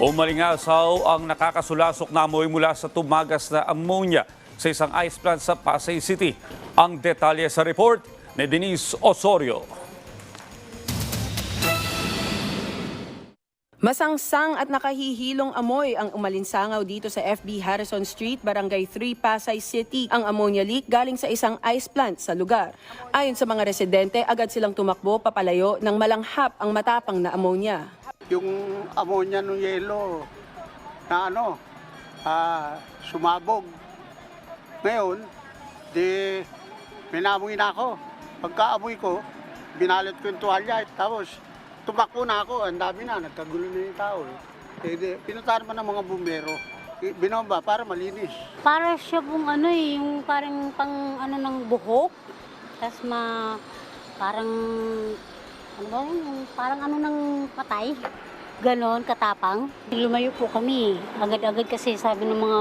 Umalingasaw ang nakakasulasok na amoy mula sa tumagas na ammonia sa isang ice plant sa Pasay City. Ang detalye sa report ni Denise Osorio. Masangsang at nakahihilong amoy ang umalinsangaw dito sa FB Harrison Street, Barangay 3, Pasay City. Ang ammonia leak galing sa isang ice plant sa lugar. Ayon sa mga residente, agad silang tumakbo papalayo nang malanghap ang matapang na ammonia. Yung ammonia ng yelo na ano, ah, sumabog. Ngayon, di minamoy na ako. Pagkaamoy ko, binalit ko yung tuwalya. Tapos, tumakbo na ako. Ang dami na, nagkagulo na yung tao. Eh, di, pinuntahan naman ng mga bumbero. I- Binomba para malinis. Para siya pong ano eh, yung parang pang ano ng buhok. Tapos ma, parang, ano parang ano ng patay. Ganon, katapang. Lumayo po kami. Agad-agad kasi sabi ng mga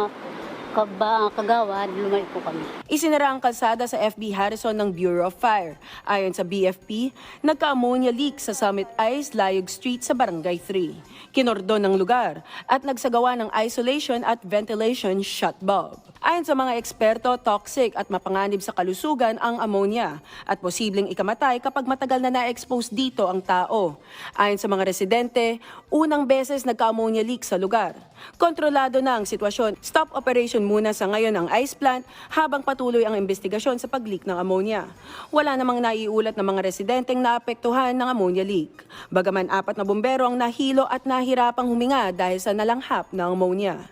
kaba, kagawad, lumayo po kami. Isinara ang kalsada sa FB Harrison ng Bureau of Fire. Ayon sa BFP, nagka-ammonia leak sa Summit Ice, Layog Street sa Barangay 3. Kinordon ng lugar at nagsagawa ng isolation at ventilation shut bulb. Ayon sa mga eksperto, toxic at mapanganib sa kalusugan ang ammonia at posibleng ikamatay kapag matagal na na-expose dito ang tao. Ayon sa mga residente, unang beses nagka-ammonia leak sa lugar. Kontrolado na ang sitwasyon. Stop operation muna sa ngayon ang ice plant habang patuloy ang investigasyon sa pag-leak ng ammonia. Wala namang naiulat ng mga residenteng naapektuhan ng ammonia leak. Bagaman apat na bumbero ang nahilo at nahirapang huminga dahil sa nalanghap ng ammonia.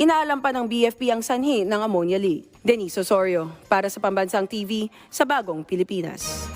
Inaalam pa ng BFP ang sanhi ng ammonia leak. Denise Osorio, para sa Pambansang TV, sa Bagong Pilipinas.